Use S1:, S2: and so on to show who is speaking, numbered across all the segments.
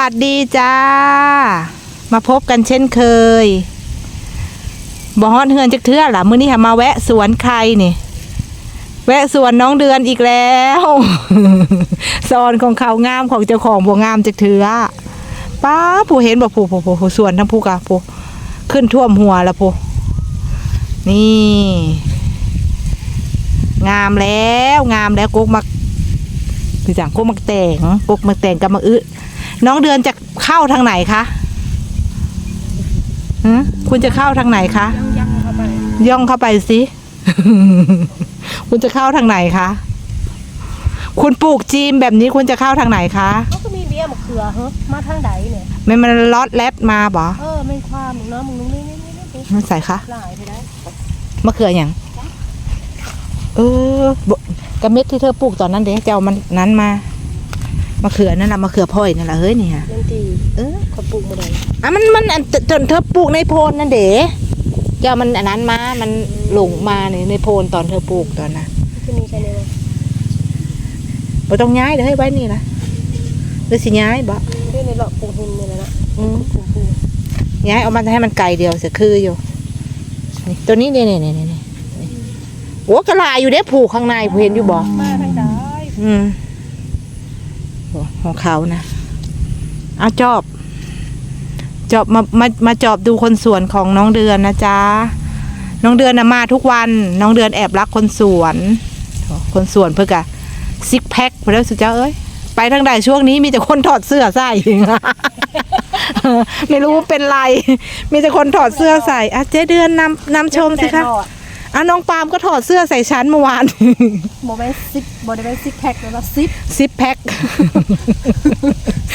S1: สวัสดีจ้า มาพบกันเช่นเคยบอฮอนเฮือนจักเทื่อหล่ะมื้อนี้ค่ะมาแวะสวนใครนี่ แวะสวนน้องเดือนอีกแล้วสอนของเขางามของเจ้าของบ่งามจักเทื่อป้าผู้เห็นบ่ผู้ผู้ผู้ผู้สวนทั้งผู้กะผู้ขึ้นท่วมหัวล้วผู้นี่ งามแล้วงามแล้วกุ๊กมักคือจังกุ๊กมักแต่งกุ๊กมักแต่งกับมักอึ น้องเดือนจะเข้าทางไหนคะฮะคุณจะเข้าทางไหนคะ
S2: ยังเข้าไป
S1: ย่องเข้าไปสิ คุณจะเข้าทางไหนคะ คุณปลูกจีมแบบนี้คุณจะเข้าทางไหนคะ
S2: เขาก็มีเบี้ยมะเขือเฮ้มาทางใดเนี่ย
S1: ไม่มันลอดแลดมาบ่
S2: เออไม่ความมึงเนาะมึงนึงนี่นี่นี่นี่
S1: มันใส่คะ
S2: หลายไปได้
S1: มะเขืออย่างเออบกระเม็ดที่เธอปลูกตอนนั้นเด็กจะเอามันนั้นมา มะเขือนั่นแหละมะเขือพ่อยนั่นแหละเฮ้ยนี่ฮะ
S2: เล่นตี
S1: เออ
S2: เขาปลูกมาได้
S1: อะมันมันอันจนเธอปลูกในโพนนั่นเด๋จะเอามันอันนั้นมา มันหลงมาในในโพนตอนเธอปลูกตอนน่ะ
S2: ที่มีใช่ไหม
S1: บ่ต้องย้ายเดี๋ยวให้ไว้นี่นะหรือสิย้ายบ่
S2: ที่ในหลอกปลูกหินนี่แหละนะ
S1: อืม
S2: ปลูกปลูก
S1: ย้ายเอามันให้มันไกลเดียวเสียคืออยู่นี่ตัวนี้นี่นี่นี่นี่นี่โอ้กระลายอยู่เด้ผูกข้างในผูเห็นอยู่บ่
S2: มาทางใด
S1: อืมโอ้ ของเขานะเอาจอบ จอบมามามาจอบดูคนสวนของน้องเดือนนะจ๊ะน้องเดือนนะมาทุกวัน น้องเดือนแอบรักคนสวน คนสวนเพื่อกะซิกแพคไปแล้วสุดเจ้าเอ้ยไปทางใดช่วงนี้มีแต่คนถอดเสื้อใส่ไม่รู้เป็นไร มีแต่คนถอดเสื้อใส่อะเจ๊เดือนนำนำชมสิคะ อะน้องปาล์มก็ถอดเสื้อใส่ชั้นเมื่อวาน
S2: โมเมนต์ซิปโมเมนต์ซิปแพคแล้วก็ซิป
S1: ซิปแพค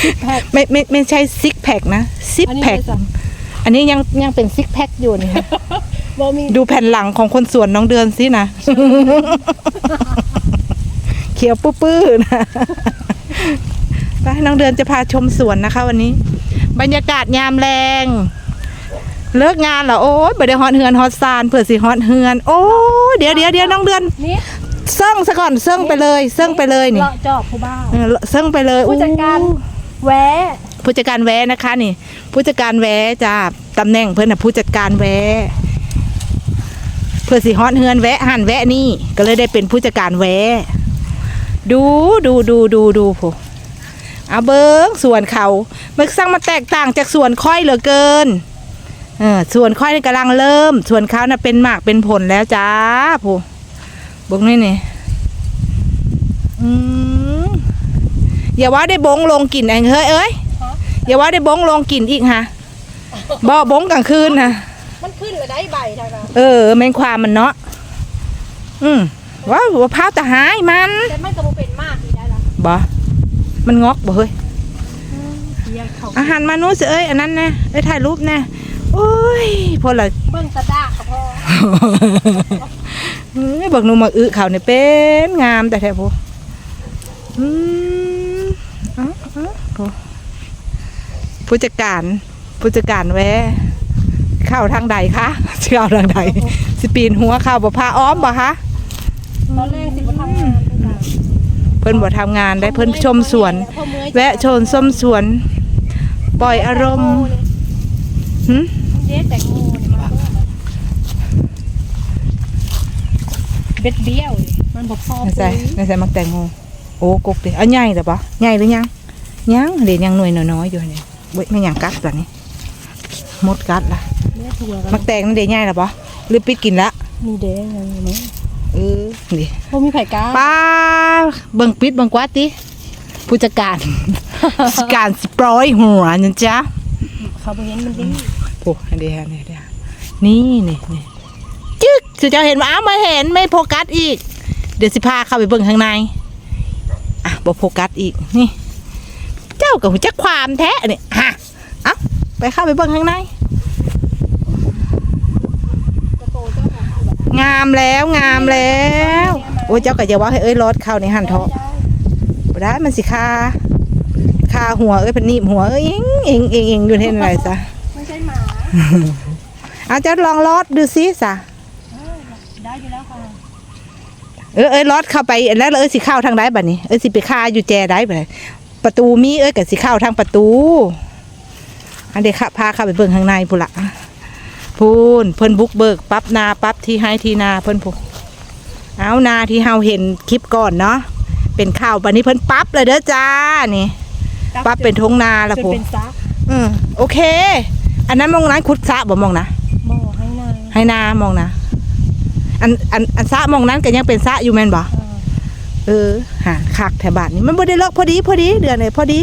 S2: ซิปแพค
S1: ไม่ไม่ไม่ใช่ซิกแพคนะซิป
S2: อันนี้
S1: แพค
S2: ไม่ใช่
S1: อันนี้ยังยังเป็นซิกแพคอยู่นี่ค่ะ
S2: โมมี
S1: ดูแผ่นหลังของคนสวนน้องเดือนสินะ เขียวปื้อๆนะไปน้องเดือนจะพาชมสวนนะคะ วันนี้ บรรยากาศยามแรง เลิกงานเหรอโอ้ยบ่ได้ฮอตเฮือนฮอตซานเผื่อสิฮอตเฮือน โอ้ยเดี๋ยวเดี๋ยวเดี๋ยวน้องเดือน
S2: นี่
S1: เซิ่งซะก่อนเซิ่งไปเลยเซิ่งไปเลยนี่
S2: เลาะจอบผู้บ้า
S1: เออเซิ่งไปเลย
S2: ผู้จัดการ
S1: อู้
S2: แวะ
S1: ผู้จัดการแว้นะคะนี่ ผู้จัดการแว้จ้าตำแหน่งเพื่อนน่ะผู้จัดการแว้เพื่อสิฮอตเฮือนแวะหันแวะนี่ ก็เลยได้เป็นผู้จัดการแว้ดูดูดูดูดูโผเอาเบิ้งส่วนเขามันสร้างมาแตกต่างจากส่วนค่อยเหลือเกิน เออส่วนค่อยนี่กำลังเริ่ม ส่วนเขาน่ะเป็นหมากเป็นผลแล้วจ้าโผเบิ้งนี่นี่อืมอย่าว่าได้บงลงกลิ่นเองเฮ้ยเอ้ยอย่าว่าได้บงลงกลิ่นอีกฮะบ่บงกลางคืนนะ
S2: มันขึ้นเลยได้ใบทางนั้น
S1: เออแมงความมันเนาะอืมว้าวมะพร้าวจะหายมัน
S2: แต่มันก็บ่เป็นมากอีกได้ละ
S1: บ่มันงอกบ่เฮ้ย
S2: เลี้ยงเขา
S1: อาหารมานุษย์เอ้ยอันนั้นนะเอ้ยถ่ายรูปนะ โอ้ยพอละ
S2: เบิ่งตะดากก็พอ
S1: เอ้ยเบิกหนูมาอึเขาเนี่ยเป็นงามแต่แท้พออืมเอ้าเอ้าพอผู้จัดการผู้จัดการแวะเข้าทางใดคะเข้าทางใดสิปีนหัวเข้าบ่พาอ้อมบ่คะ
S2: ตอนแรกสิบ่ทำงานด้วยกัน
S1: เพิ่นบ่ทำงานได้เพิ่นชมสวน แวะชมส้มสวน ปล่อยอารมณ์หึ
S2: เด็ดแตงโมเนี่ยมาเบ็ดเบี้ยวนี่มันบ่พอ
S1: ใน
S2: ปุ๋
S1: ใส่
S2: ย
S1: ในใส่มักแตงโมโอ้กกดิเอาใหญ่แต่ปะใหญ่หรือยังยังเดี๋ยวยังหน่วยน้อยๆอยู่เนี่ยเว้ยไม่ยังกัดล่ะนี่หมดกัดละ
S2: แม่ถั่วกั
S1: มั
S2: น
S1: กแตงนั่นเดี๋ยวใหญ่แล้วปะหรือปิดกินละ
S2: มีเด้งอะไรไหม
S1: เออนี่
S2: บ่มีไผกล้า
S1: ป้าเบิ่งปิดเบิ่งกวาดติผู้จัดการผู้จัดการสปรอยหัวนะจ๊ะ
S2: เขาบ่เห็นมันดี
S1: โอ้เดี๋ยวเดี๋ยเดี๋ยวนี่นี่นี่จึ๊กสุเจ้าเห็นว่าอ้าวไม่เห็นไม่โฟกัสอีก เดี๋ยวสิพาเข้าไปเบิ่งข้างในอะบ่โฟกัสอีกนี่ เจ้ากับหูจักความแท้เนี่ยฮะเอ้าไปเข้าไปเบิ่งข้างใน
S2: งา
S1: มแล้วงามแล้ว โอ้ยเจ้าก็อย่าว่าให้เอ้ยรถเข้าในหันเถาะบ่ได้มันสิคาคาหัวเอ้ยเพนนีบหัวเอ้ยเองเองเองเองอยู่เห็นอะไรซะ เอาเจ้าลองรถดูซิซะ
S2: ได้อยู่แล้วค่ะ
S1: เออเอ้ยรถเข้าไปแล้วเอ้ยสิเข้าทางใดบัดนี้เอ้ยสิไปคาอยู่แจใดบัดนี้ประตูมีเอ้ยกับสิเข้าทางประตู อันเด็กพาเข้าไปเบิ่งข้างในพูนละพูนเพิ่นบุกเบิกปั๊บนาปั๊บที่ให้ที่นาเพิ่นพูเอานาที่เฮาเห็นคลิปก่อนเนาะเป็นข้าวบันนี้เพิ่นปั๊บเลยเด้อจ้านี่ปั๊บเป็นทงนาละ
S2: จน
S1: พู
S2: เป็นซัก
S1: อืมโอเค อันนั้นมองนั้นขุดสระบ่มองนะ
S2: หม้อให้นาง
S1: ให้นามองนะอันอันอันสระมองนั้นก็ยังเป็นสระอยู่แม่นบ่
S2: เออ
S1: เออหาคักแถวบ้านนี่มันบ่ได้เลิกพอดีพอดีเดือนเลยพอดี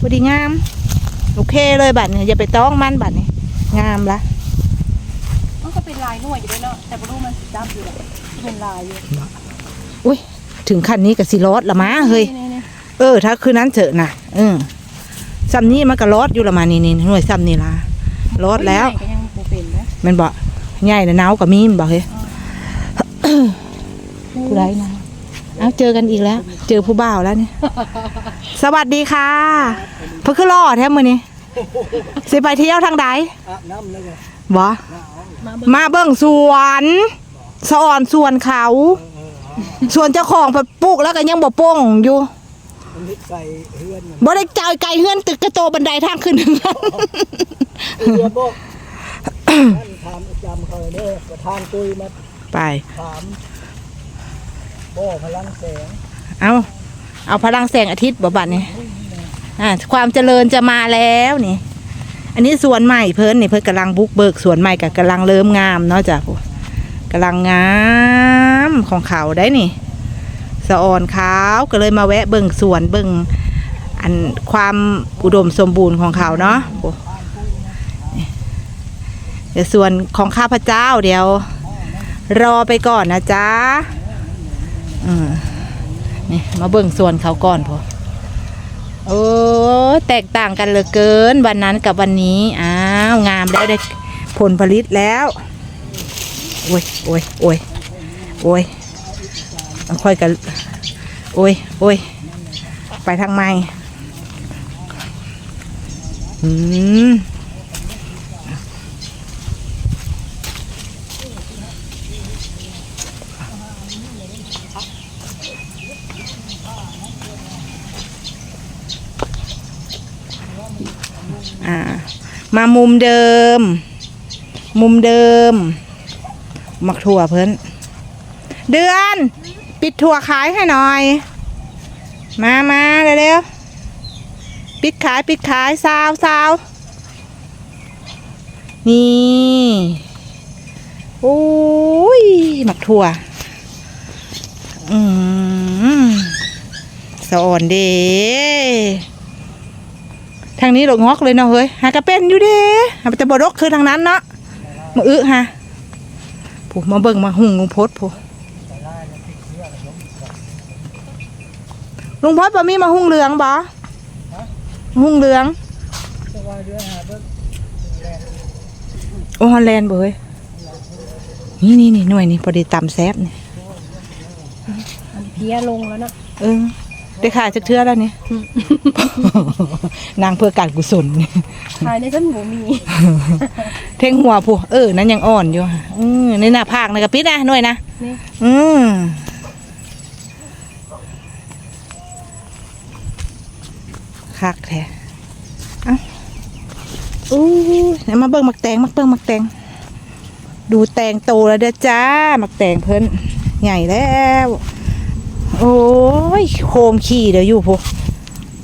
S1: พอดีงาม โอเคเลยบัดนี้อย่าไปต้องมันบัดนี้งามละ
S2: มันก็เป็นลายหน่วยอยู่ด้วยเนาะแต่บ่รู้มันสิจับอยู่แหละเป็นลายอยู่
S1: อุ้ยถึงขั้นนี้ก็สิรอดละมาเฮ้ย
S2: นี่นี่
S1: เออ ถ้าคืนนั้นเจอน่ะเออ ซ้ำนี้มันก็รอดอยู่ละมานี่นี่หน่วยซ้ำนี่ละรอดแล้ว
S2: ใหญ่ก็ยังบ่เป็นนะ
S1: แมันบอกใหญ่นะหนาวกับมีมนบอกเฮ้ยผู้ไรนะเอาเจอกันอีกแล้ว เจอผู้บ่าวแล้วเนี่ยสวัสดีค่ะเพิ่งขึ้นรอแท้มือนี้สิไปเที่ยวทางใดบอ
S2: มา
S1: มาเบิ่งสวนสะอ่อนสวนเขาสวนเจ้าของไปปลูกแล้วก็ยังบ่โป้งอยู่ บ่ได้จ่ายไก่เฮือนตึกกระโตบันไดทางขึ้น
S3: เรือบอกท่านถามประจำเขาเด้อประธานตุยมา
S1: ไป
S3: ถามพ่อพลังแสง
S1: เอาเอาพลังแสงอาทิตย์บ่บัดนี่อ่าความเจริญจะมาแล้วนี่ อันนี้สวนใหม่เพิ่นนี่เพิ่นกำลังบุกเบิกสวนใหม่กับกำลังเริ่มงามเนาะจ้ะผู้กำลังงามของเขาได้นี่ สะออนขาวก็เลยมาแวะเบิ่งสวนเบิ่งอันความอุดมสมบูรณ์ของเขาเนาะเดี๋ยวส่วนของข้าพเจ้าเดี๋ยว รอไปก่อนนะจ๊ะอืมนี่มาเบิ่งส่วนเขาก่อนพอโอ้แตกต่างกันเหลือเกิน วันนั้นกับวันนี้ อ้าว งามแล้วได้ผลผลิตแล้ว โอ้ยโอ้ยโอ้ยโอ้ย ค่อยกันโอ้ยโอ้ยไปทางไม่อืมอ่ามามุมเดิม มุมเดิม มักถั่วเพิ่น เดือน ปิดถั่วขายให้หน่อย มามาเร็วๆปิดขายปิดขายซาวซาวนี่โอ้ยหมักถั่ว อืมสอ่อนเด้ทางนี้ดอกงอกเลยเนาะเฮ้ยหากระเป็นอยู่เด้หาแต่บดกคือทางนั้นเนาะมาอึฮะผู้มาเบิ่งมาหุ่งงพดผู้ ลุงพดบ่มีมาหุ่งเหลืองบ่หุ่งเหลือง
S3: สวายเรือหาเบิ่ง
S1: โอ้ฮอลแลนด์บ่เฮ้ยนี่นี่นี่หน่วยนี่พอดีตำแซบนี่
S2: มันเพียลงแล้วเนาะ
S1: เออได้ขายจักเทื่อแล้วนี่นางเพื่อการกุศลนี่
S2: ภายในฉันบ่มี
S1: เท่งหัวผู้เออ นั้นยังอ่อนอยู่อือในหน้าผากนะกระปิดนะหน่วยนะ
S2: นี่
S1: อื คักแท้เอ้าอู้ไหนมาเบิ่งมักแตงมักเบิ่งมักแตง ดูแตงโตแล้วเด้อจ้ามักแตงเพิ่นใหญ่แล้ว โอ้ยโคมขี่เดี๋ยวอยู่พวก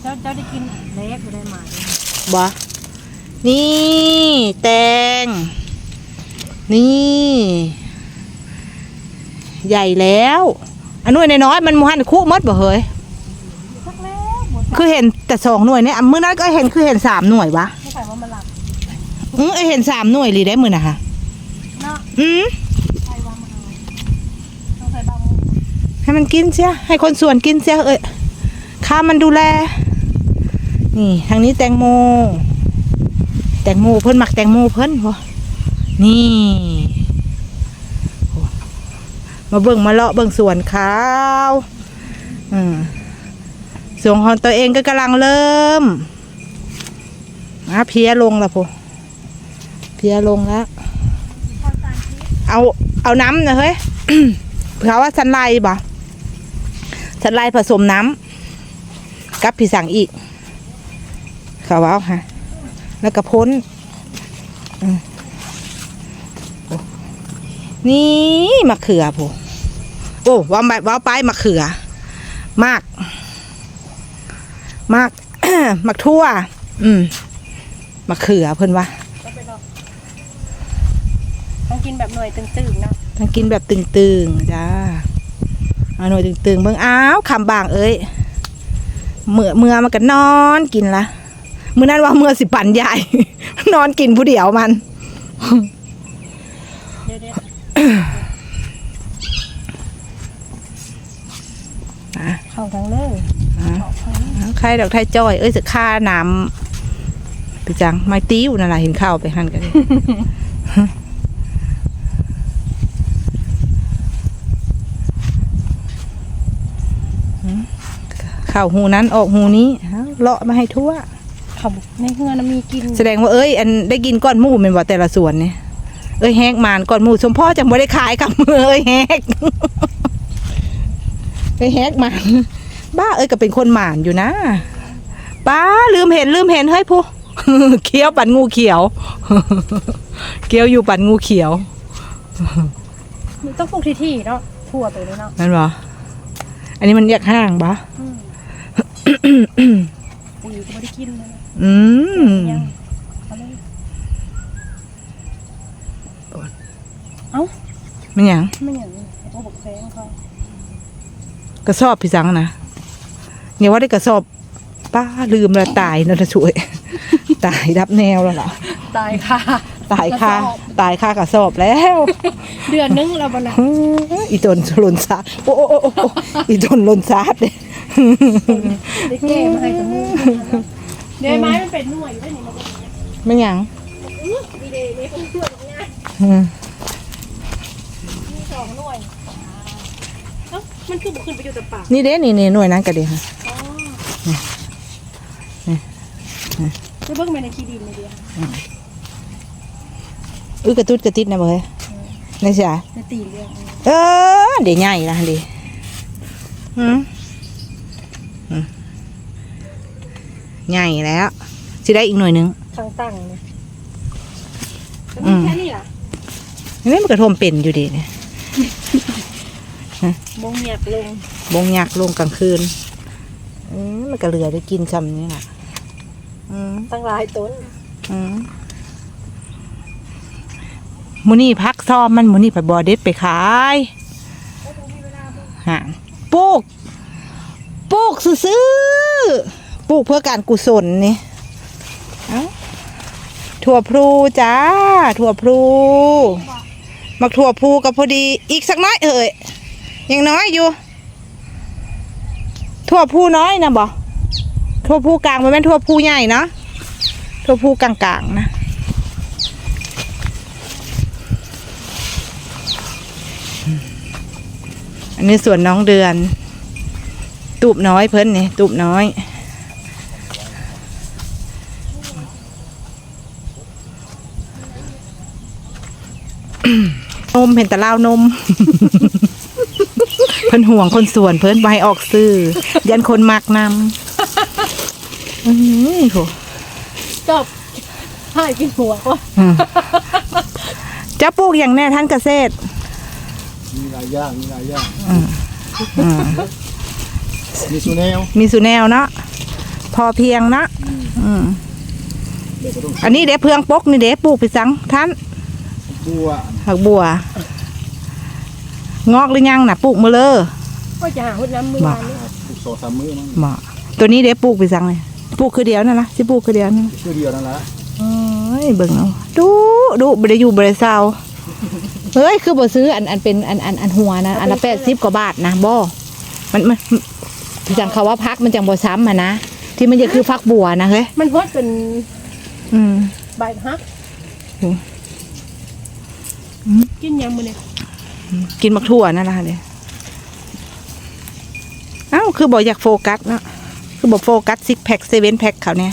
S2: เจ้าเจ้าได้กินเล็กบ่ได้หมา
S1: บ่นี่ แตง นี่ ใหญ่แล้ว อันนู้นน้อยๆมันมหันคู่มดบ่เฮ้ย
S2: สักแล้วบ่
S1: คือเห็นแต่สองหน่วยเนี่ยอันมื้อนั้นก็เห็นคือเห็นสามหน่วยวะ
S2: ไม่ใช่ว่ามันหลับ
S1: อือเอ้ยเห็นสามหน่วยเลยได้มือนะฮะ
S2: เนาะ
S1: อืม
S2: ใครว่ามันเอาต้องใส่บาง
S1: ให้มันกินเสียให้คนส่วนกินเสียเอ้ยข้ามันดูแล นี่ ทางนี้แตงโม แตงโมเพิ่นมักแตงโมเพิ่นพอนี่โอ้มาเบิ่งมาเลาะเบิ่งสวนข้าวอืม ส่วนของตัวเองก็กำลังเริ่มอะเพียลงล้วพอเพียลงแล้วเอาเอาน้ำนะเฮ้ยเขาว่าสันไลบ่สันไลผสมน้ำกับพี่สั่งอีก เขาว่าฮะแล้วก็พ้นนี่มะเขือผู้โอ้ว่าไปว่าไปมะเขือ มาก มากมักทั่ว อืมมะเขือเพิ่นว่า
S2: ก็ไปลองต้องกินแบบหน่วยตึงๆนะ
S1: ต้องกินแบบตึงๆจ้าเอาหน่อยตึงๆเบิ่งอ้าวคำบางเอ้ยเมื่อเมื่อมันก็นอนกินละมื้อนั้นว่าเมื่อสิปันใหญ่ นอนกินผู้เดียวมัน
S2: เดี๋ยวเดี๋ยว
S1: อะ
S2: เข้าทางเลย
S1: อะ
S2: เข้าทางนี้
S1: ใครดอกไทยจ้อย เอ้ยจะค่าน้ำไปจังไม้ติ้วนั่นล่ะเห็นข้าวไปหั่นกันเข้าหูนั้นออกหูนี้เอาเลาะมาให้ทั่ว
S2: เขาในเฮือนน่ะมีกิน
S1: แสดงว่าเอ้ย อันได้กินก้อนหมูเป็นว่าแต่ละส่วนเนี่ยเอ้ยแฮกมานก้อนหมูสมพ่อจังบ่ได้ขายกับมือเอ้ยแฮกเอ้ยแฮกมาน บ้าเอ้ยก็เป็นคนหมานอยู่นะป้าลืมเห็นลืมเห็นเฮ้ยผู้เคี้ยวปันงูเขียวเคี้ยวอยู่ปันงูเขียว
S2: มันต้องปลูกที่ๆเนาะทั่วไปเลยเนาะ
S1: นั่นบ่อันนี้มันแยกห้างปะ
S2: ปุ๋ยก็ไม่ได้กินเลย
S1: อืม
S2: ยังเอาเลยเอ้า
S1: มันหยัง
S2: ไม่อย่างนี้โอ้บอกแพงเขา
S1: กระสอบพี่สังนะ เนี่ยว่าได้กระสอบป้าลืมแล้วตายนะถ้าช่วย ตายรับแนวแล้วล่ะ
S2: ตายค่ะ
S1: ตายค่าก
S2: ระสอบ
S1: ตายค่ากระสอบแล้ว
S2: เดือนนึงแล้วบันนะ
S1: อีตนหลนซาดโอ้โอ้โอ้โอ้อีตนหลนซาดเลย
S2: ได้แก้มาให้กับมือเดี๋ยวไม้มันเป็นหน่วยอยู่ได้นี่มันก็
S1: ไม่หยัง
S2: มีเดย์ไม่เป็นเพื่อนง่าย
S1: อืม
S2: มีสองหน่วยเอ้ามันคือบุขึ้นไปอยู่แต่ปาก
S1: นี่เด้นี่นี่หน่วยนั้นก็ดีค่ะ
S2: จะเบิ่งไปในที่ดินเลยเดียว
S1: อุ้ยกระตุ้ดกระติดนะเบยนี่จ้ะ
S2: ในตีเรื่อง
S1: เออเดี๋ยวใหญ่ละดิอืมอืมใหญ่แล้วสิได้อีกหน่วยนึง
S2: ทางตั้งเลยแค่นี้ล่ะ
S1: นี่มันกระทมเป็นอยู่ดีเนี่ย
S2: มงหยียบลง
S1: บงหยักลงกลางคืน อืมมันก็เหลือได้กินซ้ำนี่แหละอืม
S2: ตั้งหลายต้น
S1: อืมมูนี่พักซ้อมมันมูนี่ผัดบอเด็ดไปขายฮะปลูกปลูกซื้อๆปลูกเพื่อการกุศลนี่เอ้าถั่วพลูจ้า ถั่วพลูมักถั่วพลูกับพอดีอีกสักน้อยเอ่ยยังน้อยอยู่ ถั่วพลูน้อยนะบ่ถั่วพลูกลางมันเป็นถั่วพลูใหญ่เนาะทั่วผู้กลางๆนะอันนี้ส่วนน้องเดือน ตูบน้อยเพิ่นนี่ตูบน้อยนมเห็นแต่เล่าวนม เพิ่นห่วงคนส่วนเพิ่นไว้ออกซื้อยันคนมักนำอือโห
S2: จบให้กินหัวก่อน
S1: จะปลูกอย่างแน่ท่านเกษตร
S3: มีหลายอย่างมีหลายอย่าง
S1: อืม
S3: มีสุแนว
S1: มีสุแนวเนาะพอเพียงเนาะอืม
S3: เด็กก็ต้อง
S1: อันนี้เด็เพืองปกนี่เด็ปลูกไปสังท่าน
S3: บัว
S1: ผักบัว งอกหรือยังน่ะปลูกมาเลย
S2: ก็จะหาหุ่นน้ำมือวานนี่
S3: ปลูกสองสามมื้อมั้ง
S1: เหมาะตัวนี้เด็ปลูกไปสังเลยปลูกคือเดียวนั่นนะสิปลูกคือเดียวนั่น
S3: ชื่อเดียวนั่นแหละ
S1: โอ้ยเบิ่งเอาดูดูบริอยู่บริเซาเฮ้ยคือบ่ซื้ออันอันเป็นอันอันอันหัวนะอันละแปดสิบกว่าบาทนะบ่มันมันที่จังเขาว่าพักมันจังบ่ซ้ำอะนะที่มันจะคือพักบัวนะเฮ้ย
S2: มันพดเป็น
S1: อืม
S2: ใบฮัก
S1: อืม
S2: กินยังมือเนี่ย
S1: กินมักทั่วนั่นแหละเนี่ยเอ้าคือบอกอยากโฟกัสเนาะคือบอกโฟกัสซิกแพคเซเว่นแพคเขาเนี่ย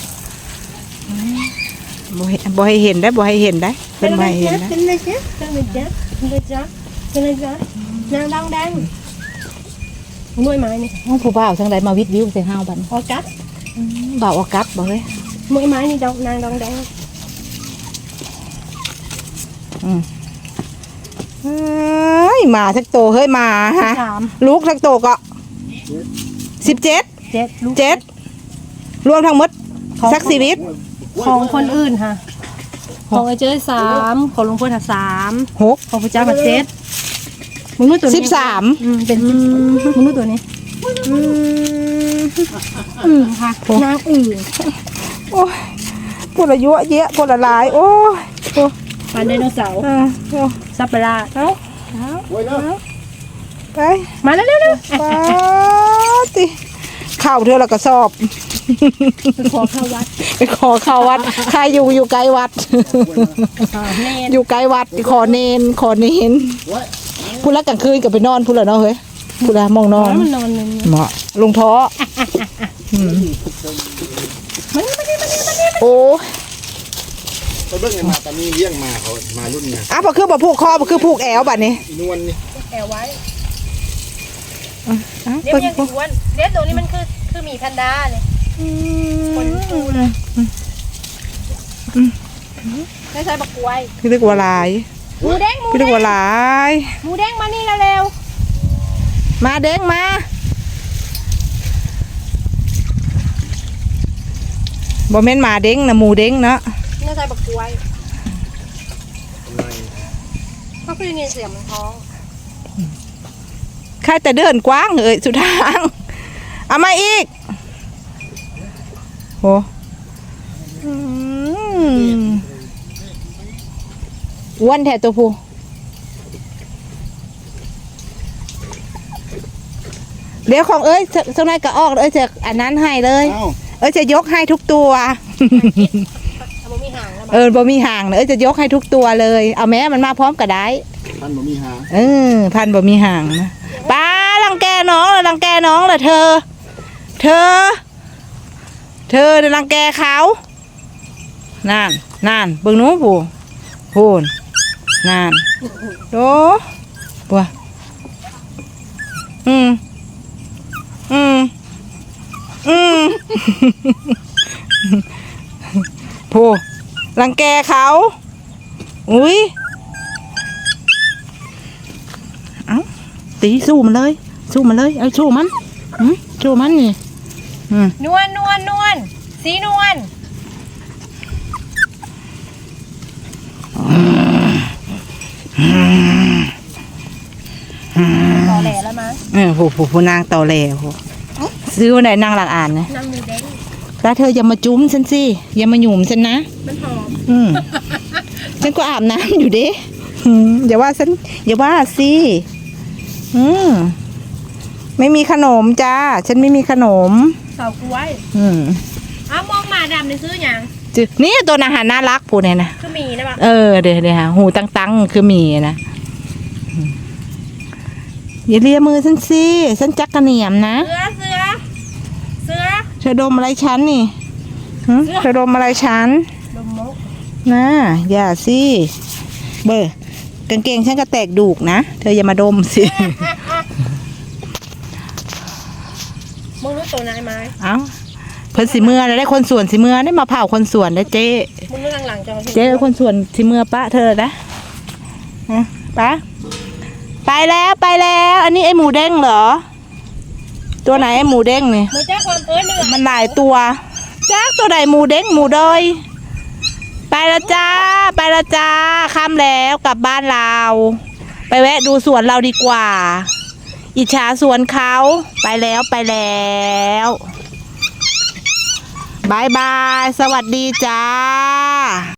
S1: บ่ให้บ่ให้เห็นได้บ่ให้เห็นได้เป็นบ่ให้เห็นได้
S2: เป็นเลยจ๊ะเป็นเลยจ๊ะเป็นเลยจ๊ะเป็นเลยจ๊ะนางดังแดง
S1: โห
S2: น่วยไม้นี่
S1: ห้องผู้บ่าวทางใดมาวิทวิวใส่ห้าวบัน
S2: ออกัส
S1: บ่าวออกัสบ่เฮ้ย
S2: หน่วยไม้นี่ดอกนางดองแดง
S1: เอ้ ยมาทักโตเฮ้ยมาฮะ
S2: สาม
S1: ลูกทักโตก็สิบเจ็ด
S2: เจ็ดลูก
S1: เจ็ดรวมทั้งหมดสักชีวิต
S2: ของคนอื่นค่ะ ของไอ้เจ้ยสามของหลวงพ่อถัดสาม
S1: หก
S2: ของพระเจ้าถัดเจ็ดมึงรู้ตัวนี้
S1: สิบสาม
S2: อืมเป็นสิบมึงรู้ตัวนี้อืมค่ะนางอื่น
S1: โอ้ยพวกละเยอะแยะพวกละหลาย โอ้ยโอ้
S2: ปันไดโนเสาร์
S1: เออโอ้
S2: ซับเปลาเอ้า
S3: โอ้ยเนาะ
S1: ไป
S2: มาแล้วเร็ว
S1: ปาติข้าวเธอและก็สอบ
S2: ๆไปขอเข้าวัด
S1: ไปขอเข้าวัดใครอยู่อยู่ไกลวัด
S2: อ่าแน่น
S1: อยู่ไกลวัดขอเนนขอเนน
S3: โอ้ย
S1: พูดแล้วกลางคืนก็ไปนอนพูดแล้วเนาะเฮ้ยพูดแล้วมองนอน
S2: มันนอนเลย
S1: เหมาะลงท้ออืมโอ้
S3: ไปเบิ่งไอ้มาตอนนี้เลี้ยงมาเขามารุ่นเนี่ย
S1: อะพอคือบ่ผูกคอบ่คือผูกแอวบัดนี้
S3: อีนวลนี่
S2: แอบไว้
S1: อะ
S2: เดี๋ยว
S1: เปิด
S2: ยังสิอ้วนเดี๋ยวตัวนี้มันคือคือหมีแพนด้าเนี่ยคนฟูเลยไม่ใช่บักกล้วย
S1: พี่เรียกว่าลาย
S2: หมูแดงหมู
S1: พี่
S2: แด
S1: เรียก
S2: ง
S1: ว่าลาย
S2: หมูแดงมานี่เร็ว
S1: มาเด้งมาบ่แม่นหมาเด้งนะหมูเด้งเนาะ
S2: ๆไม่ใช่บักกล้วยเขาคือเงินเสียงมันท้อง
S1: ใครแต่เดินกว้างเอ้ยสุดทาง เอามาอีกโหอืมอ้วนแท้ตัวผู้เดี๋ยวของเอ้ยสสักหน่อยก็ออกเอ้ยจะอันนั้นให้เลย
S3: เอ้า
S1: เอ้ยจะยกให้ทุกตัว
S2: เอาบ่มีหางแล้ว
S1: เออบ่มีห่างเนอะเอ้ยจะยกให้ทุกตัวเลย เอาแม้มันมาพร้อมกับได้
S3: ท่านบ่มีหาง
S1: เออพันบ่มีห่างนะป้ารังแกน้องเลยรังแกน้องเลยเธอ เธอ เธอเนี่ยรังแกเขานั่นนั่นเบิ่งหนู้ผู้พูนนั่นโดบัวอืมอืมอืม ผู้ รังแกเขาอุ้ยตีสู้มันเลย สู้มันเลยเอาสู้มันอืมสู้มันนี่อืม
S2: นวลนวลนวลสีนวลต่อแหล่แล้วมั้ง
S1: เออผู้ผู้ผู้นางเต่าแหล่ผู้ซื้อวันไหนนางหลักอ่านนะ
S2: นางหมูแดง
S1: แล้วเธออย่ามาจุ้มฉันสิอย่ามาหยุ่มฉันนะ
S2: มันหอม
S1: อืมฉันก็อาบน้ำอยู่เด้อืมอย่าว่าฉันอย่าว่าสิอืมไม่มีขนมจ้าฉันไม่มีขนม
S2: เสากล้วย
S1: อืม
S2: อ้าวมองหมาดำในซื้อหยัง
S1: จึนี่ตัวอาหารน่ารักผู้เนี่ยนะ
S2: คือหมีนะปะ
S1: เออเดี๋ยวเดี๋ยวหาหูตั้งตั้งๆคือหมีนะอืมอย่าเลียมือฉันสิฉันจักกระเหนียมนะ
S2: เสือเสือเสือ
S1: เธอดมอะไรฉันนี่หึเธอดมอะไรฉัน
S2: ดมมก
S1: นะอย่าสิเบอร์กางเกงฉันก็แตกดูกนะ เธออย่ามาดมสิ
S2: มึงรู้ตัวนายไหม
S1: เอ้าเพิ่นสิเมื่อแล้วได้คนส่วนสิเมื่อได้มาเผาคนส่วนได้เจ๊
S2: มึงรู้ทางหลังจะเอาที่
S1: เจ๊คนส่วนสิเมื่อปะเธอนะฮะปะไปแล้วไปแล้ว อันนี้ไอหมูเด้งเหรอ ตัวไหนไอหมูเด้งนี่
S2: มึงแจ้งความเอิ้นหนึ่ง
S1: มันหลายตัวจ้าตัวไหนหมูเด้งหมูดอยไปแล้วจ้า ไปแล้วจ้าค่ำแล้วกลับบ้านเรา ไปแวะดูสวนเราดีกว่า อิจฉาสวนเขาไปแล้วไปแล้วบายบาย สวัสดีจ้า